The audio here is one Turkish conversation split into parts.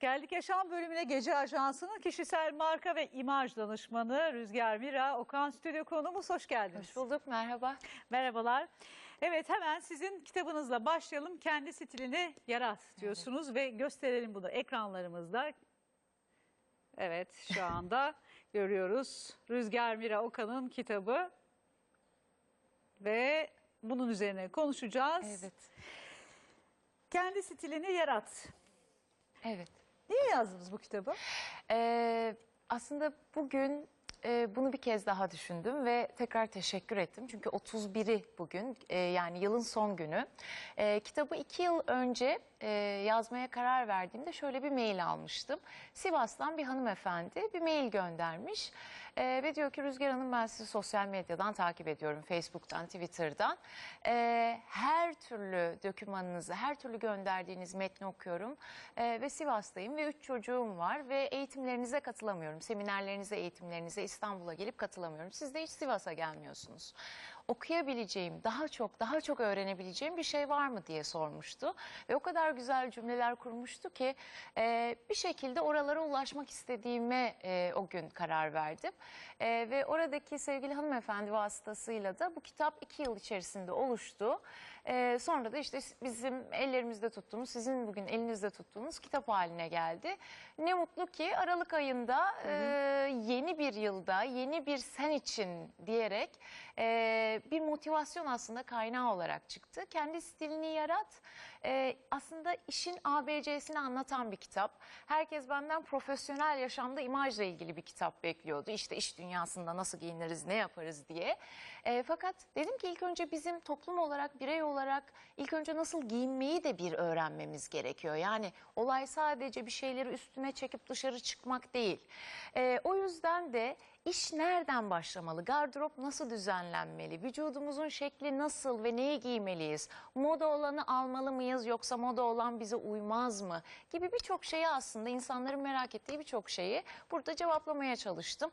Geldik Yaşam bölümüne Gece Ajansı'nın kişisel marka ve imaj danışmanı Rüzgar Mira Okan stüdyo konuğumuz. Hoş geldiniz. Hoş bulduk, merhaba. Merhabalar. Evet hemen sizin kitabınızla başlayalım. Kendi stilini yarat diyorsunuz ve gösterelim bunu ekranlarımızda. Evet şu anda görüyoruz Rüzgar Mira Okan'ın kitabı ve bunun üzerine konuşacağız. Evet, Kendi stilini yarat. evet. Niye yazdınız bu kitabı? Ee, aslında bugün e, bunu bir kez daha düşündüm ve tekrar teşekkür ettim. Çünkü 31'i bugün, e, yani yılın son günü. E, kitabı iki yıl önce e, yazmaya karar verdiğimde şöyle bir mail almıştım. Sivas'tan bir hanımefendi bir mail göndermiş. E, ve diyor ki Rüzgar Hanım ben sizi sosyal medyadan takip ediyorum. Facebook'tan, Twitter'dan. E, her türlü dokümanınızı, her türlü gönderdiğiniz metni okuyorum. E, ve Sivas'tayım ve üç çocuğum var ve eğitimlerinize katılamıyorum. Seminerlerinize, eğitimlerinize İstanbul'a gelip katılamıyorum. Siz de hiç Sivas'a gelmiyorsunuz. Okuyabileceğim, daha çok, daha çok öğrenebileceğim bir şey var mı diye sormuştu. Ve o kadar güzel cümleler kurmuştu ki e, bir şekilde oralara ulaşmak istediğime e, o gün karar verdim. E, ve oradaki sevgili hanımefendi vasıtasıyla da bu kitap iki yıl içerisinde oluştu. E, sonra da işte bizim ellerimizde tuttuğumuz, sizin bugün elinizde tuttuğunuz kitap haline geldi. Ne mutlu ki Aralık ayında e, yeni bir yılda, yeni bir sen için diyerek e, bir motivasyon aslında kaynağı olarak çıktı. Kendi stilini yarat. E, aslında işin ABC'sini anlatan bir kitap. Herkes benden profesyonel yaşamda imajla ilgili bir kitap bekliyordu. İşte iş dünyasında nasıl giyiniriz, ne yaparız diye. E, fakat dedim ki ilk önce bizim toplum olarak, birey olarak ilk önce nasıl giyinmeyi de bir öğrenmemiz gerekiyor. Yani olay sadece bir şeyleri üstüne çekip dışarı çıkmak değil. E, o yüzden de İş nereden başlamalı? Gardırop nasıl düzenlenmeli? Vücudumuzun şekli nasıl ve neyi giymeliyiz? Moda olanı almalı mıyız yoksa moda olan bize uymaz mı? Gibi birçok şeyi aslında insanların merak ettiği birçok şeyi burada cevaplamaya çalıştım.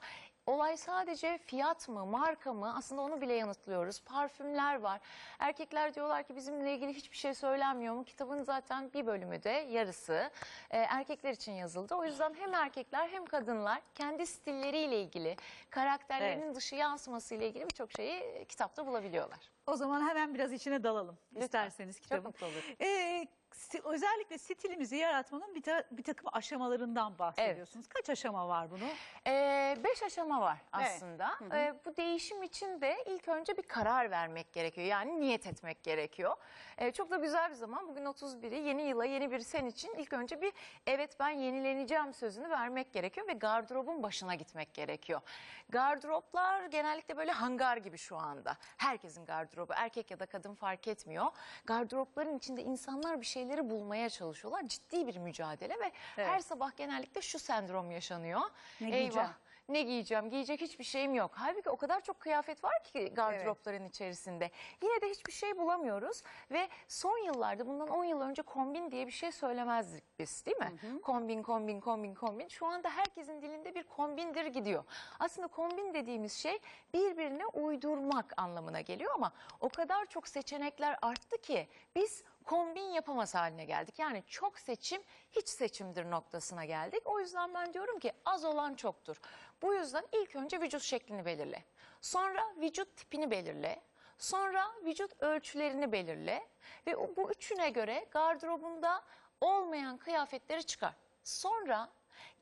Olay sadece fiyat mı, marka mı? Aslında onu bile yanıtlıyoruz. Parfümler var. Erkekler diyorlar ki bizimle ilgili hiçbir şey söylenmiyor mu? Kitabın zaten bir bölümü de yarısı e, erkekler için yazıldı. O yüzden hem erkekler hem kadınlar kendi stilleriyle ilgili, karakterlerinin dışı yansıması ile ilgili birçok şeyi e, kitapta bulabiliyorlar. O zaman hemen biraz içine dalalım Lütfen. isterseniz Çok kitabın. mutlu olurum. Ee, si- özellikle stilimizi yaratmanın bir, ta- bir takım aşamalarından bahsediyorsunuz. Kaç aşama var bunun? Ee, beş aşama var Evet. aslında. Ee, bu değişim için de ilk önce bir karar vermek gerekiyor. Yani niyet etmek gerekiyor. Ee, çok da güzel bir zaman. Bugün 31'i yeni yıla yeni bir sen için ilk önce bir evet ben yenileneceğim sözünü vermek gerekiyor ve gardırobun başına gitmek gerekiyor. Gardıroplar genellikle böyle hangar gibi şu anda. Herkesin gardırobu erkek ya da kadın fark etmiyor. Gardıropların içinde insanlar bir şeyleri bulmaya çalışıyorlar. Ciddi bir mücadele ve Evet. her sabah genellikle şu sendrom yaşanıyor. Ne giyeceğim? Ne giyeceğim? Giyecek hiçbir şeyim yok. Halbuki o kadar çok kıyafet var ki gardıropların içerisinde. Yine de hiçbir şey bulamıyoruz ve son yıllarda bundan 10 yıl önce kombin diye bir şey söylemezdik biz değil mi? Kombin, kombin, kombin, kombin. Şu anda herkesin dilinde bir kombindir gidiyor. Aslında kombin dediğimiz şey birbirine uydurmak anlamına geliyor ama o kadar çok seçenekler arttı ki biz kombin yapamaz haline geldik. Yani çok seçim hiç seçimdir noktasına geldik. O yüzden ben diyorum ki az olan çoktur. Bu yüzden ilk önce vücut şeklini belirle. Sonra vücut tipini belirle. Sonra vücut ölçülerini belirle. Ve bu üçüne göre gardırobunda olmayan kıyafetleri çıkar. Sonra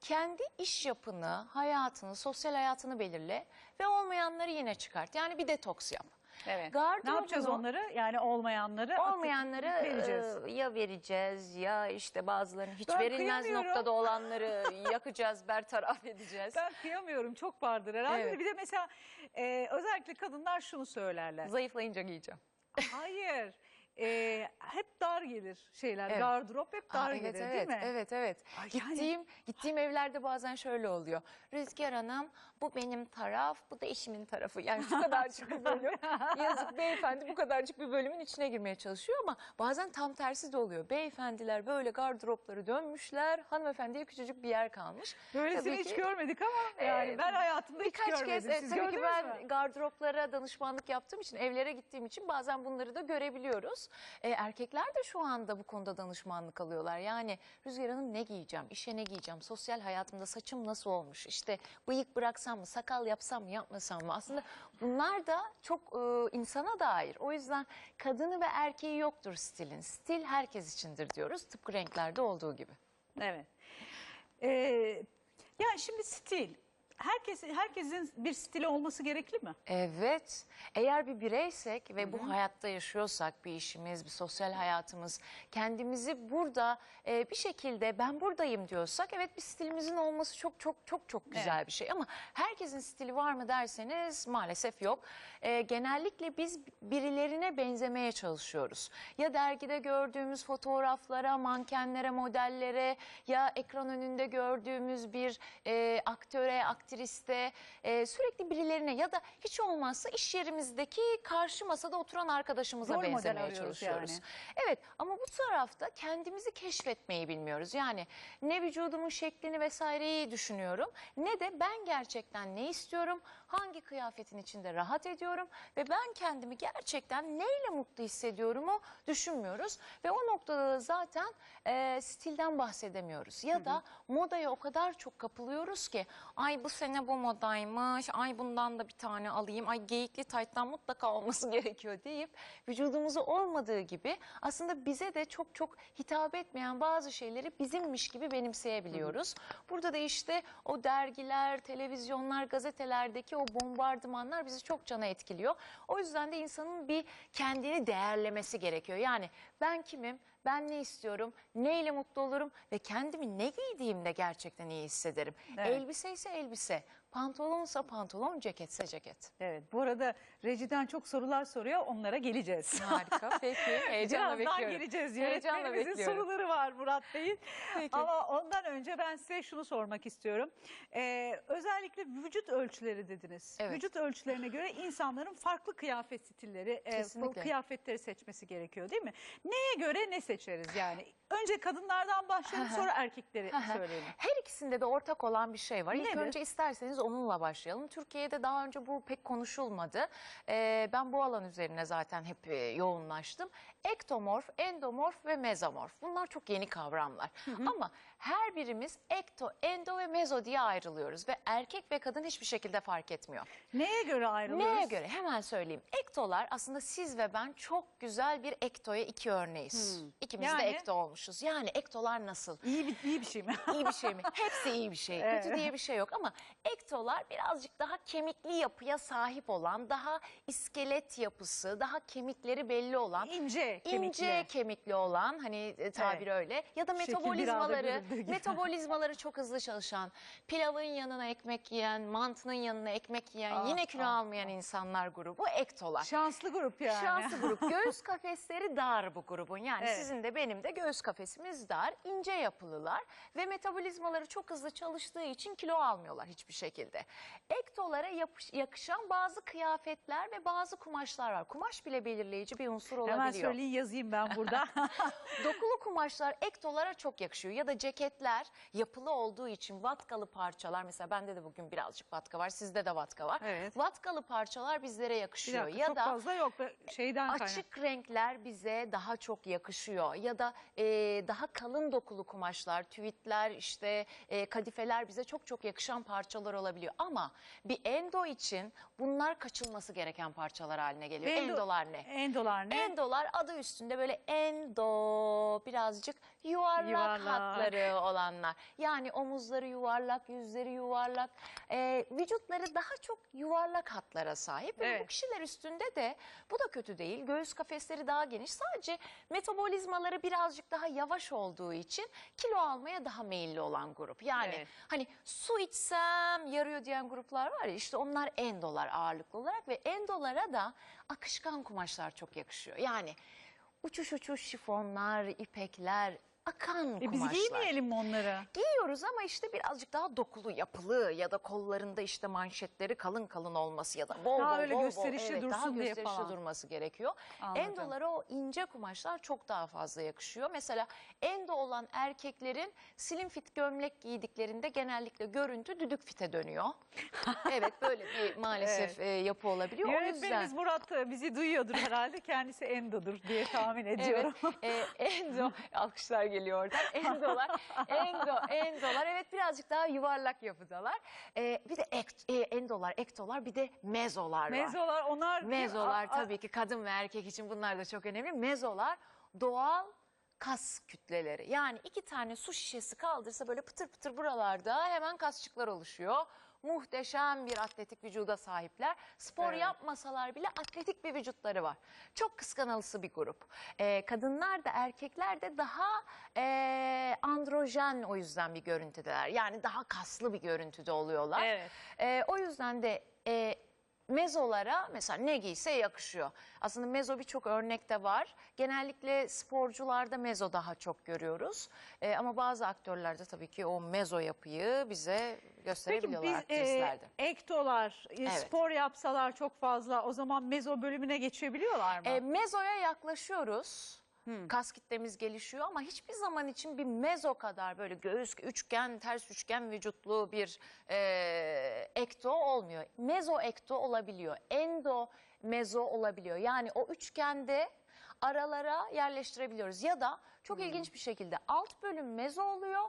kendi iş yapını, hayatını, sosyal hayatını belirle ve olmayanları yine çıkart. Yani bir detoks yap. Evet. Gardırobunu- Ne yapacağız onları? Yani olmayanları atıp Olmayanları vereceğiz. e, ya vereceğiz ya işte bazılarının hiç Ben verilmez noktada olanları yakacağız, bertaraf edeceğiz. Ben kıyamıyorum çok vardır herhalde. Evet. Bir de mesela e, özellikle kadınlar şunu söylerler. Zayıflayınca giyeceğim. Hayır. E, hep dar gelir şeyler. Evet. Gardırop hep dar Aa, evet, gelir evet, değil mi? Evet, evet. Ay, yani- Gittiğim, gittiğim evlerde bazen şöyle oluyor. Rüzgar Hanım, bu benim taraf, bu da eşimin tarafı. Yani şu kadarcık bir bölüm. Yazık beyefendi bu kadarcık bir bölümün içine girmeye çalışıyor ama bazen tam tersi de oluyor. Beyefendiler böyle gardıropları dönmüşler, hanımefendiye küçücük bir yer kalmış. Böylesini Tabii hiç ki- görmedik ama yani Ee, ben hayatımda hiç görmedim. kez e, Siz tabii ki ben mü? gardıroplara danışmanlık yaptığım için, evlere gittiğim için bazen bunları da görebiliyoruz. E, erkekler de şu anda bu konuda danışmanlık alıyorlar. Yani Rüzgar Hanım ne giyeceğim, işe ne giyeceğim, sosyal hayatımda saçım nasıl olmuş, işte bıyık bıraksam mı, sakal yapsam mı, yapmasam mı? Aslında bunlar da çok e, insana dair. O yüzden kadını ve erkeği yoktur stilin. Stil herkes içindir diyoruz tıpkı renklerde olduğu gibi. Evet. Ee, yani şimdi stil. Herkes, herkesin bir stili olması gerekli mi? Evet. Eğer bir bireysek ve bu hayatta yaşıyorsak bir işimiz, bir sosyal hayatımız, kendimizi burada e, bir şekilde ben buradayım diyorsak evet bir stilimizin olması çok çok çok çok güzel Evet. bir şey. Ama herkesin stili var mı derseniz maalesef yok. E, genellikle biz birilerine benzemeye çalışıyoruz. Ya dergide gördüğümüz fotoğraflara, mankenlere, modellere ya ekran önünde gördüğümüz bir e, aktöre, aktriste e, sürekli birilerine ya da hiç olmazsa iş yerimizdeki karşı masada oturan arkadaşımıza Rol model benzemeye arıyoruz çalışıyoruz. yani. Evet ama bu tarafta kendimizi keşfetmeyi bilmiyoruz. Yani ne vücudumun şeklini vesaireyi düşünüyorum ne de ben gerçekten ne istiyorum, hangi kıyafetin içinde rahat ediyorum ve ben kendimi gerçekten neyle mutlu hissediyorumu düşünmüyoruz. Ve o noktada da zaten e, stilden bahsedemiyoruz. Ya da modaya o kadar çok kapılıyoruz ki ay bu sene bu modaymış, ay bundan da bir tane alayım, ay geyikli tayttan mutlaka olması gerekiyor deyip vücudumuzu olmadığı gibi aslında bize de çok çok hitap etmeyen bazı şeyleri bizimmiş gibi benimseyebiliyoruz. Burada da işte o dergiler, televizyonlar, gazetelerdeki o bombardımanlar bizi çok cana etkiliyor. O yüzden de insanın bir kendini değerlemesi gerekiyor. Yani ben kimim? Ben ne istiyorum? Neyle mutlu olurum? Ve kendimi ne giydiğimde gerçekten iyi hissederim. Evet. Elbise ise elbise, pantolonsa pantolon, ceketse ceket. Evet. Bu arada rejiden çok sorular soruyor. Onlara geleceğiz. Harika. Peki. Heyecanla Birazdan bekliyorum. geleceğiz. Heyecanla Yönetmenimizin soruları var Murat Bey'in. Peki. Ama ondan önce ben size şunu sormak istiyorum. Ee, özellikle vücut ölçüleri dediniz. Evet. Vücut ölçülerine göre insanların farklı kıyafet stilleri, e, kıyafetleri seçmesi gerekiyor değil mi? Neye göre ne seçeriz yani? Önce kadınlardan başlayalım sonra erkekleri söyleyelim. Her ikisinde de ortak olan bir şey var. İlk Nedir? önce isterseniz onunla başlayalım. Türkiye'de daha önce bu pek konuşulmadı. Ee, ben bu alan üzerine zaten hep e, yoğunlaştım. Ektomorf, endomorf ve mezomorf. Bunlar çok yeni kavramlar. Ama her birimiz ekto, endo ve mezo diye ayrılıyoruz. Ve erkek ve kadın hiçbir şekilde fark etmiyor. Neye göre ayrılıyoruz? Neye göre? Hemen söyleyeyim. Ektolar aslında siz ve ben çok güzel bir ektoya iki örneğiz. İkimiz Yani? de ekto olmuşuz. Yani ektolar nasıl? İyi bir, iyi bir şey mi? İyi bir şey mi? Hepsi iyi bir şey. Evet. Kötü diye bir şey yok ama ektolar birazcık daha kemikli yapıya sahip olan, daha iskelet yapısı, daha kemikleri belli olan, İnce kemikli. ince kemikli olan hani e, tabir öyle ya da Şekil metabolizmaları gibi. metabolizmaları çok hızlı çalışan, pilavın yanına ekmek yiyen, mantının yanına ekmek yiyen, Ah, yine kilo ah, almayan insanlar grubu ektolar. Şanslı grup yani. Şanslı grup. Göğüs kafesleri dar bu grubun. Yani Evet. sizin de benim de göğüs kafesimiz dar. ince yapılılar ve metabolizmaları çok hızlı çalıştığı için kilo almıyorlar hiçbir şekilde. Ektolara yapış- yakışan bazı kıyafetler ve bazı kumaşlar var. Kumaş bile belirleyici bir unsur olabiliyor. Hemen söyleyin yazayım ben burada. Dokulu kumaşlar ektolara çok yakışıyor ya da ceketler yapılı olduğu için vatkalı parçalar mesela bende de bugün birazcık vatka var sizde de vatka var. Evet. Vatkalı parçalar bizlere Bir yakışıyor dakika, ya çok da fazla yok. Şeyden kaynak. Açık renkler bize daha çok yakışıyor ya da e, daha kalın dokulu kumaşlar, tüvitler, işte e, kadifeler bize çok çok yakışan parçalar olabiliyor. Ama bir endo için bunlar kaçılması gereken parçalar haline geliyor. Endo- Endolar ne? Endolar ne? Endolar adı üstünde böyle endo birazcık yuvarlak, Yuvarlak. hatları olanlar. Yani omuzları yuvarlak, yüzleri yuvarlak, e, vücutları daha çok yuvarlak hatlara sahip. Ve Evet. bu kişiler üstünde de bu da kötü değil. Göğüs kafesleri daha geniş. Sadece metabolizmaları birazcık daha yavaş olduğu için kilo almaya daha meyilli olan grup. Yani Evet. hani su içsem yarıyor diyen gruplar var ya işte onlar endolar ağırlıklı olarak ve endolara da akışkan kumaşlar çok yakışıyor. Yani uçuş uçuş şifonlar, ipekler, akan E biz kumaşlar. giymeyelim mi onları? Giyiyoruz ama işte birazcık daha dokulu, yapılı ya da kollarında işte manşetleri kalın kalın olması ya da bol Daha bol öyle bol bol, gösterişli evet, daha dursun diye gösterişli falan. durması gerekiyor. Anladım. Endolara o ince kumaşlar çok daha fazla yakışıyor. Mesela endo olan erkeklerin slim fit gömlek giydiklerinde genellikle görüntü düdük fite dönüyor. evet böyle bir maalesef e, yapı olabiliyor. O yüzden Yönetmenimiz Murat e, bizi duyuyordur herhalde. Kendisi endodur diye tahmin ediyorum. Evet, e, endo, alkışlar geliyor oradan. Endolar, endo, endolar evet birazcık daha yuvarlak yapıdalar. E, bir de ekt, e, endolar, ektolar bir de mezolar var. Mezolar onlar... Mezolar tabii ki kadın ve erkek için bunlar da çok önemli. Mezolar doğal kas kütleleri. Yani iki tane su şişesi kaldırsa böyle pıtır pıtır buralarda hemen kasçıklar oluşuyor. Muhteşem bir atletik vücuda sahipler. Spor Evet. yapmasalar bile atletik bir vücutları var. Çok kıskanılısı bir grup. Ee, kadınlar da erkekler de daha ee, androjen o yüzden bir görüntüdeler. Yani daha kaslı bir görüntüde oluyorlar. Evet. Ee, o yüzden de e, mezolara mesela ne giyse yakışıyor. Aslında mezo birçok örnekte var. Genellikle sporcularda mezo daha çok görüyoruz. Ee, ama bazı aktörlerde tabii ki o mezo yapıyı bize Peki gösterebiliyorlar biz e, aktrislerde. ektolar e, Evet. spor yapsalar çok fazla o zaman mezo bölümüne geçebiliyorlar mı? E, mezoya yaklaşıyoruz. Hmm. Kas kitlemiz gelişiyor ama hiçbir zaman için bir mezo kadar böyle göğüs üçgen, ters üçgen vücutlu bir e, ekto olmuyor. Mezo ekto olabiliyor. Endo mezo olabiliyor. Yani o üçgende aralara yerleştirebiliyoruz. Ya da çok ilginç bir şekilde alt bölüm mezo oluyor.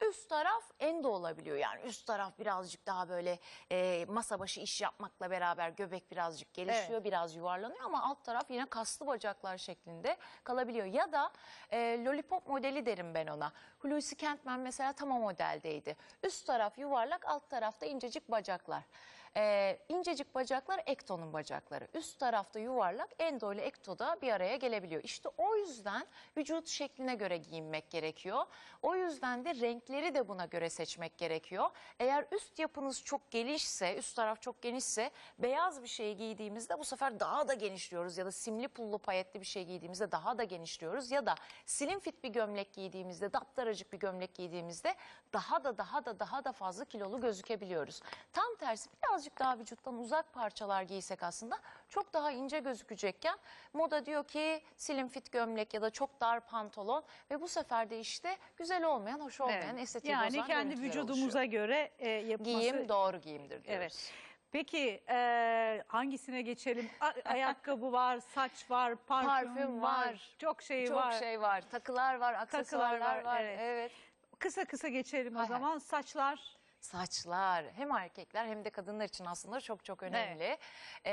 Üst taraf endo olabiliyor yani üst taraf birazcık daha böyle e, masa başı iş yapmakla beraber göbek birazcık gelişiyor biraz yuvarlanıyor ama alt taraf yine kaslı bacaklar şeklinde kalabiliyor. Ya da e, lollipop modeli derim ben ona. Hulusi Kentmen mesela tam o modeldeydi. Üst taraf yuvarlak alt tarafta incecik bacaklar. E, incecik bacaklar ektonun bacakları. Üst tarafta yuvarlak endo ile ekto da bir araya gelebiliyor. İşte o yüzden vücut şekline göre giyinmek gerekiyor. O yüzden de renkleri de buna göre seçmek gerekiyor. Eğer üst yapınız çok genişse, üst taraf çok genişse beyaz bir şey giydiğimizde bu sefer daha da genişliyoruz ya da simli pullu payetli bir şey giydiğimizde daha da genişliyoruz ya da slim fit bir gömlek giydiğimizde, daptaracık bir gömlek giydiğimizde daha da daha da daha da fazla kilolu gözükebiliyoruz. Tam tersi birazcık daha vücuttan uzak parçalar giysek aslında çok daha ince gözükecekken moda diyor ki slim fit gömlek ya da çok dar pantolon ve bu sefer de işte güzel olmayan, hoş olmayan, Evet. estetiği yani bozan kendi vücudumuza oluşuyor. göre e, yapması. Giyim doğru giyimdir diyoruz. Evet. Peki e, hangisine geçelim? A- ayakkabı var, saç var, parfüm, Parfüm var, var. çok şey Çok var. şey var. Takılar var, aksesuarlar var, var. evet. evet. Kısa kısa geçelim o zaman. Saçlar. Saçlar hem erkekler hem de kadınlar için aslında çok çok önemli. Ee,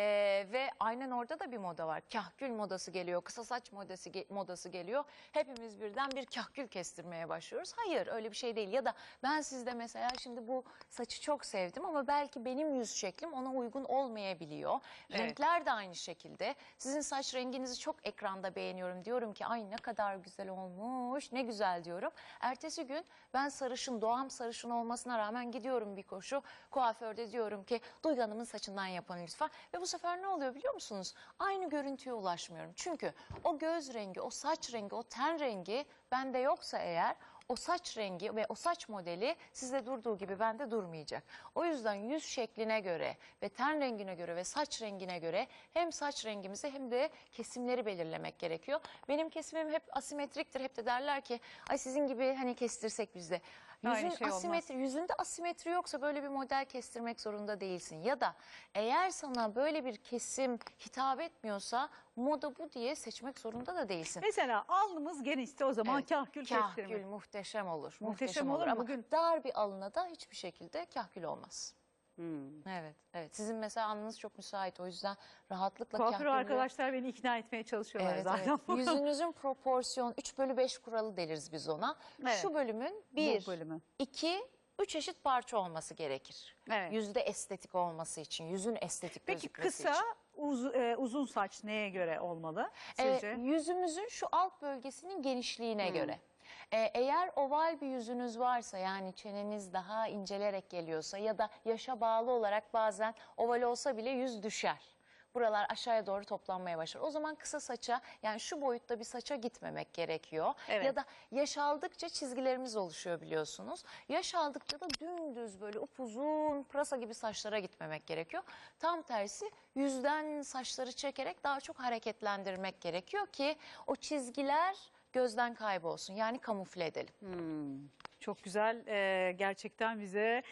ve aynen orada da bir moda var. Kahkül modası geliyor, kısa saç modası, ge- modası geliyor. Hepimiz birden bir kahkül kestirmeye başlıyoruz. Hayır öyle bir şey değil. Ya da ben sizde mesela şimdi bu saçı çok sevdim ama belki benim yüz şeklim ona uygun olmayabiliyor. Evet. Renkler de aynı şekilde. Sizin saç renginizi çok ekranda beğeniyorum. Diyorum ki ay ne kadar güzel olmuş, ne güzel diyorum. Ertesi gün ben sarışın, doğam sarışın olmasına rağmen gidiyorum bir koşu. Kuaförde diyorum ki Duygu Hanım'ın saçından yapın lütfen. Ve bu sefer ne oluyor biliyor musunuz? Aynı görüntüye ulaşmıyorum. Çünkü o göz rengi, o saç rengi, o ten rengi bende yoksa eğer o saç rengi ve o saç modeli sizde durduğu gibi bende durmayacak. O yüzden yüz şekline göre ve ten rengine göre ve saç rengine göre hem saç rengimizi hem de kesimleri belirlemek gerekiyor. Benim kesimim hep asimetriktir. Hep de derler ki ay sizin gibi hani kestirsek biz de. Aynı Yüzün şey olmaz. asimetri, yüzünde asimetri yoksa böyle bir model kestirmek zorunda değilsin. Ya da eğer sana böyle bir kesim hitap etmiyorsa moda bu diye seçmek zorunda da değilsin. Mesela alnımız genişse o zaman Evet, kahkül, Kahkül kestirme. muhteşem olur. Muhteşem olur. ama Bugün- dar bir alına da hiçbir şekilde kahkül olmaz. Hmm. Evet, evet. Sizin mesela alnınız çok müsait o yüzden rahatlıkla Kuaför kahküllü- arkadaşlar beni ikna etmeye çalışıyorlar Evet, zaten. evet. Yüzünüzün proporsiyon 3 bölü 5 kuralı deriz biz ona. Evet. Şu bölümün Bu 1, bölümü. 2, 3 eşit parça olması gerekir. Evet. Yüzde estetik olması için, yüzün estetik Peki gözükmesi kısa, için. uz- e, uzun saç neye göre olmalı sizce? yüzümüzün şu alt bölgesinin genişliğine Hmm. göre. Ee, eğer oval bir yüzünüz varsa yani çeneniz daha incelerek geliyorsa ya da yaşa bağlı olarak bazen oval olsa bile yüz düşer. buralar aşağıya doğru toplanmaya başlar. O zaman kısa saça yani şu boyutta bir saça gitmemek gerekiyor. Evet. Ya da yaş aldıkça çizgilerimiz oluşuyor biliyorsunuz. Yaş aldıkça da dümdüz böyle upuzun pırasa gibi saçlara gitmemek gerekiyor. Tam tersi yüzden saçları çekerek daha çok hareketlendirmek gerekiyor ki o çizgiler gözden kaybolsun. Yani kamufle edelim. Çok güzel e, gerçekten bize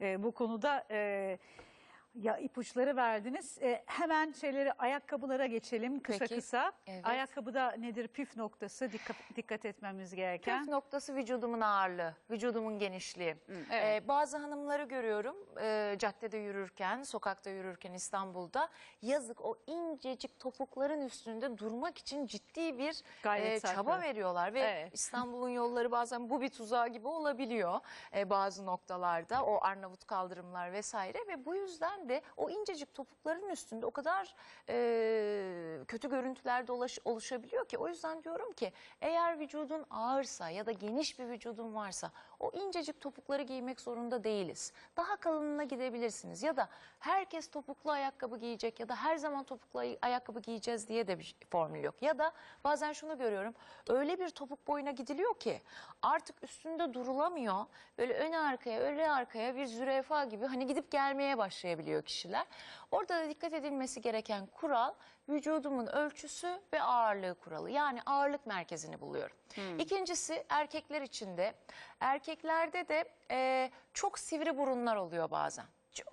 e, bu konuda e, ya ipuçları verdiniz. E, hemen şeyleri ayakkabılara geçelim kısa Peki, kısa. evet. Ayakkabıda nedir püf noktası dikkat, dikkat etmemiz gereken? Püf noktası vücudumun ağırlığı, vücudumun genişliği. evet. Ee, bazı hanımları görüyorum e, caddede yürürken, sokakta yürürken İstanbul'da yazık o incecik topukların üstünde durmak için ciddi bir Gayret e, çaba veriyorlar ve Evet. İstanbul'un yolları bazen bu bir tuzağı gibi olabiliyor e, bazı noktalarda o Arnavut kaldırımlar vesaire ve bu yüzden de o incecik topukların üstünde o kadar e, kötü görüntüler dolaş, oluşabiliyor ki. O yüzden diyorum ki eğer vücudun ağırsa ya da geniş bir vücudun varsa o incecik topukları giymek zorunda değiliz. Daha kalınına gidebilirsiniz ya da herkes topuklu ayakkabı giyecek ya da her zaman topuklu ay- ayakkabı giyeceğiz diye de bir formül yok. Ya da bazen şunu görüyorum öyle bir topuk boyuna gidiliyor ki artık üstünde durulamıyor. Böyle ön arkaya öne arkaya bir zürafa gibi hani gidip gelmeye başlayabiliyor kişiler. Orada da dikkat edilmesi gereken kural vücudumun ölçüsü ve ağırlığı kuralı. Yani ağırlık merkezini buluyorum. İkincisi erkekler için de erkeklerde de e, çok sivri burunlar oluyor bazen. Çok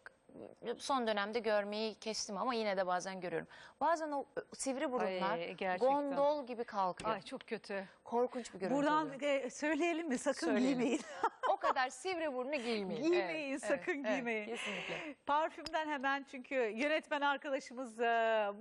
son dönemde görmeyi kestim ama yine de bazen görüyorum. Bazen o sivri burunlar Ay, gerçekten. gondol gibi kalkıyor. Ay çok kötü. Korkunç bir görüntü Buradan oluyor. e, söyleyelim mi? Sakın Söyleyelim. giymeyin. Kadar sivri burnu giymeyin. Giymeyin, Evet, sakın evet, evet, giymeyin. kesinlikle. Parfümden hemen çünkü yönetmen arkadaşımız e,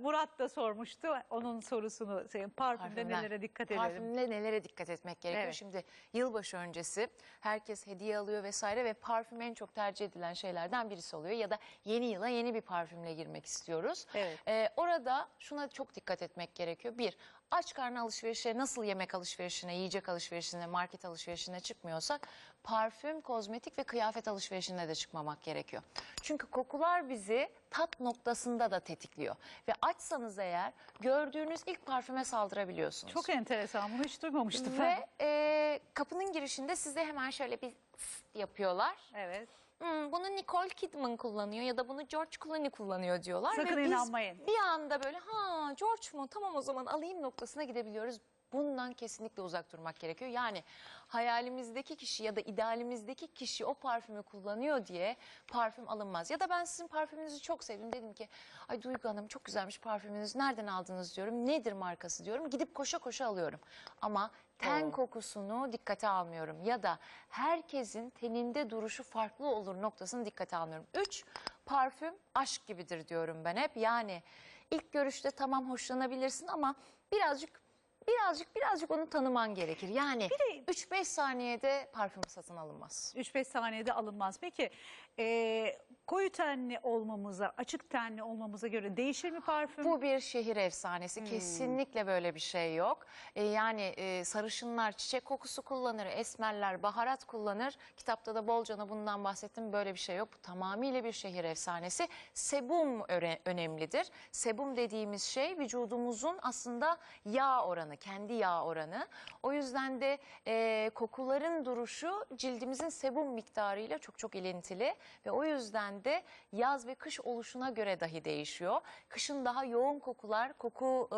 Murat da sormuştu. Onun sorusunu şey, parfümde Parfümler. nelere dikkat edelim? Parfümle nelere dikkat etmek gerekiyor? Evet. Şimdi yılbaşı öncesi herkes hediye alıyor vesaire ve parfüm en çok tercih edilen şeylerden birisi oluyor. Ya da yeni yıla yeni bir parfümle girmek istiyoruz. Evet. Ee, orada şuna çok dikkat etmek gerekiyor. Bir, aç karnı alışverişe nasıl yemek alışverişine, yiyecek alışverişine, market alışverişine çıkmıyorsak parfüm, kozmetik ve kıyafet alışverişine de çıkmamak gerekiyor. Çünkü kokular bizi tat noktasında da tetikliyor. Ve açsanız eğer gördüğünüz ilk parfüme saldırabiliyorsunuz. Çok enteresan. Bunu hiç duymamıştım. Ve e, kapının girişinde size hemen şöyle bir yapıyorlar. Evet. Hmm, bunu Nicole Kidman kullanıyor ya da bunu George Clooney kullanıyor diyorlar. Sakın Ve biz inanmayın. bir anda böyle ha George mu tamam o zaman alayım noktasına gidebiliyoruz. Bundan kesinlikle uzak durmak gerekiyor. Yani hayalimizdeki kişi ya da idealimizdeki kişi o parfümü kullanıyor diye parfüm alınmaz. Ya da ben sizin parfümünüzü çok sevdim dedim ki ay Duygu Hanım çok güzelmiş parfümünüz nereden aldınız diyorum. Nedir markası diyorum. Gidip koşa koşa alıyorum. Ama ten Doğru. kokusunu dikkate almıyorum ya da herkesin teninde duruşu farklı olur noktasını dikkate almıyorum. Üç, parfüm aşk gibidir diyorum ben hep. Yani ilk görüşte tamam hoşlanabilirsin ama birazcık birazcık birazcık onu tanıman gerekir. Yani 3-5 saniyede parfüm satın alınmaz. 3-5 saniyede alınmaz. Peki e, koyu tenli olmamıza, açık tenli olmamıza göre değişir mi parfüm? Bu bir şehir efsanesi. Hmm. Kesinlikle böyle bir şey yok. Ee, yani e, sarışınlar çiçek kokusu kullanır, esmerler baharat kullanır. Kitapta da bolcana bundan bahsettim. Böyle bir şey yok. Bu tamamıyla bir şehir efsanesi. Sebum öre- önemlidir. Sebum dediğimiz şey vücudumuzun aslında yağ oranı, kendi yağ oranı. O yüzden de e, kokuların duruşu cildimizin sebum miktarıyla çok çok ilintili ve o yüzden de yaz ve kış oluşuna göre dahi değişiyor. Kışın daha yoğun kokular, koku e,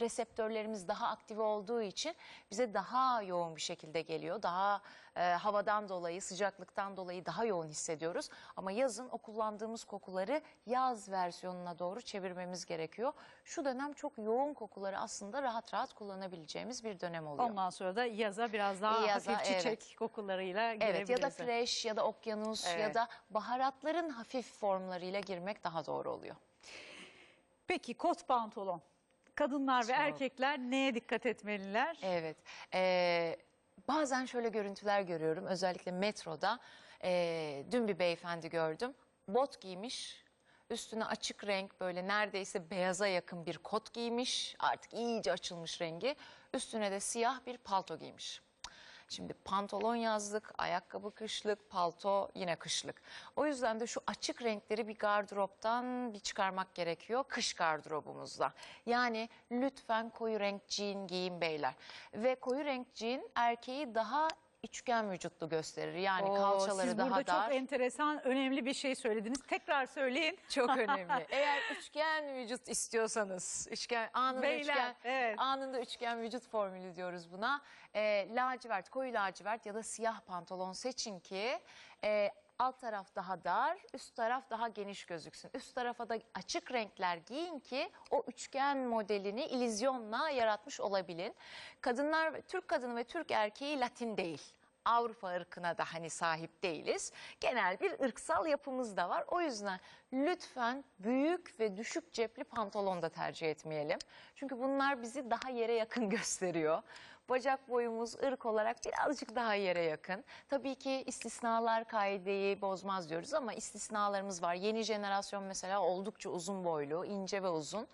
reseptörlerimiz daha aktive olduğu için bize daha yoğun bir şekilde geliyor. Daha e, havadan dolayı, sıcaklıktan dolayı daha yoğun hissediyoruz. Ama yazın o kullandığımız kokuları yaz versiyonuna doğru çevirmemiz gerekiyor. Şu dönem çok yoğun kokuları aslında rahat rahat kullanabileceğimiz bir dönem oluyor. Ondan sonra da yaza biraz daha Yaza, hafif çiçek evet. kokularıyla Evet ya da girebiliriz. fresh ya da okyanus Evet. ya da baharatların hafif formlarıyla girmek daha doğru oluyor. Peki kot pantolon. Kadınlar ve erkekler neye dikkat etmeliler? Evet. Ee, bazen şöyle görüntüler görüyorum. Özellikle metroda. Ee, dün bir beyefendi gördüm. Bot giymiş. Üstüne açık renk böyle neredeyse beyaza yakın bir kot giymiş. Artık iyice açılmış rengi. Üstüne de siyah bir palto giymiş. Şimdi pantolon yazlık, ayakkabı kışlık, palto yine kışlık. O yüzden de şu açık renkleri bir gardıroptan bir çıkarmak gerekiyor kış gardırobumuzda. Yani lütfen koyu renk jean giyin beyler. Ve koyu renk jean erkeği daha üçgen vücutlu gösterir. Yani Oo, kalçaları siz daha burada dar. çok enteresan, önemli bir şey söylediniz. Tekrar söyleyin. Çok önemli. Eğer üçgen vücut istiyorsanız, üçgen anında Beyler, üçgen evet. anında üçgen vücut formülü diyoruz buna. Ee, lacivert, koyu lacivert ya da siyah pantolon seçin ki e, alt taraf daha dar, üst taraf daha geniş gözüksün. Üst tarafa da açık renkler giyin ki o üçgen modelini ilizyonla yaratmış olabilin. Kadınlar, Türk kadını ve Türk erkeği Latin değil. Avrupa ırkına da hani sahip değiliz. Genel bir ırksal yapımız da var. O yüzden lütfen büyük ve düşük cepli pantolon da tercih etmeyelim. Çünkü bunlar bizi daha yere yakın gösteriyor. Bacak boyumuz ırk olarak birazcık daha yere yakın. Tabii ki istisnalar kaideyi bozmaz diyoruz ama istisnalarımız var. Yeni jenerasyon mesela oldukça uzun boylu, ince ve uzun.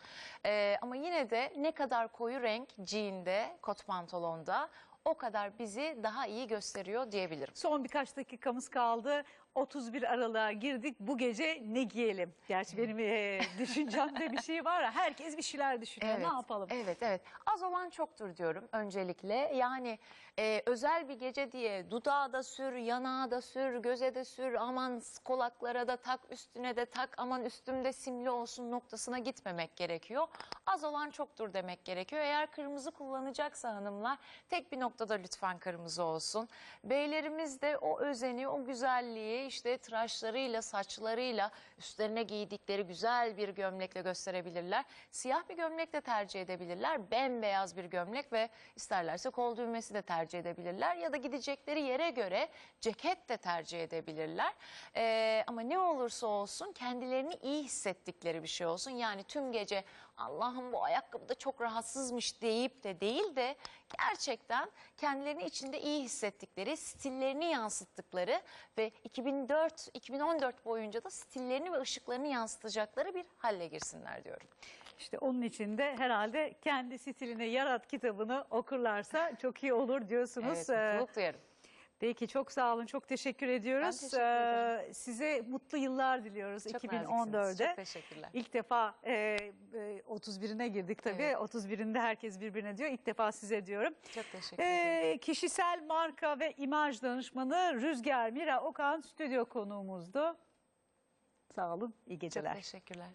Ee, ama yine de ne kadar koyu renk jean'de, kot pantolonda o kadar bizi daha iyi gösteriyor diyebilirim. Son birkaç dakikamız kaldı. 31 Aralık'a girdik. Bu gece ne giyelim? Gerçi benim e, düşüncemde bir şey var ya. Herkes bir şeyler düşünüyor. Ne yapalım? Evet, evet. Az olan çoktur diyorum öncelikle. Yani e, özel bir gece diye dudağa da sür, yanağa da sür, göze de sür, aman kulaklara da tak, üstüne de tak, aman üstümde simli olsun noktasına gitmemek gerekiyor. Az olan çoktur demek gerekiyor. Eğer kırmızı kullanacaksa hanımlar tek bir noktada lütfen kırmızı olsun. Beylerimiz de o özeni, o güzelliği işte tıraşlarıyla, saçlarıyla üstlerine giydikleri güzel bir gömlekle gösterebilirler. Siyah bir gömlek de tercih edebilirler. Bembeyaz bir gömlek ve isterlerse kol düğmesi de tercih edebilirler. Ya da gidecekleri yere göre ceket de tercih edebilirler. Ee, ama ne olursa olsun kendilerini iyi hissettikleri bir şey olsun. Yani tüm gece Allah'ım bu ayakkabı da çok rahatsızmış deyip de değil de gerçekten kendilerini içinde iyi hissettikleri, stillerini yansıttıkları ve 2004-2014 boyunca da stillerini ve ışıklarını yansıtacakları bir halle girsinler diyorum. İşte onun için de herhalde kendi stiline yarat kitabını okurlarsa çok iyi olur diyorsunuz. Evet, Ee, mutluluk duyarım. Peki çok sağ olun. Çok teşekkür ediyoruz. teşekkür ederim. Ee, size mutlu yıllar diliyoruz Çok 2014'de. naziksiniz. Çok teşekkürler. İlk defa e, e, 31'ine girdik tabii. Evet. 31'inde herkes birbirine diyor. İlk defa size diyorum. Çok teşekkür ederim. Ee, kişisel marka ve imaj danışmanı Rüzgar Mira Okan stüdyo konuğumuzdu. Sağ olun. iyi Çok geceler. teşekkürler.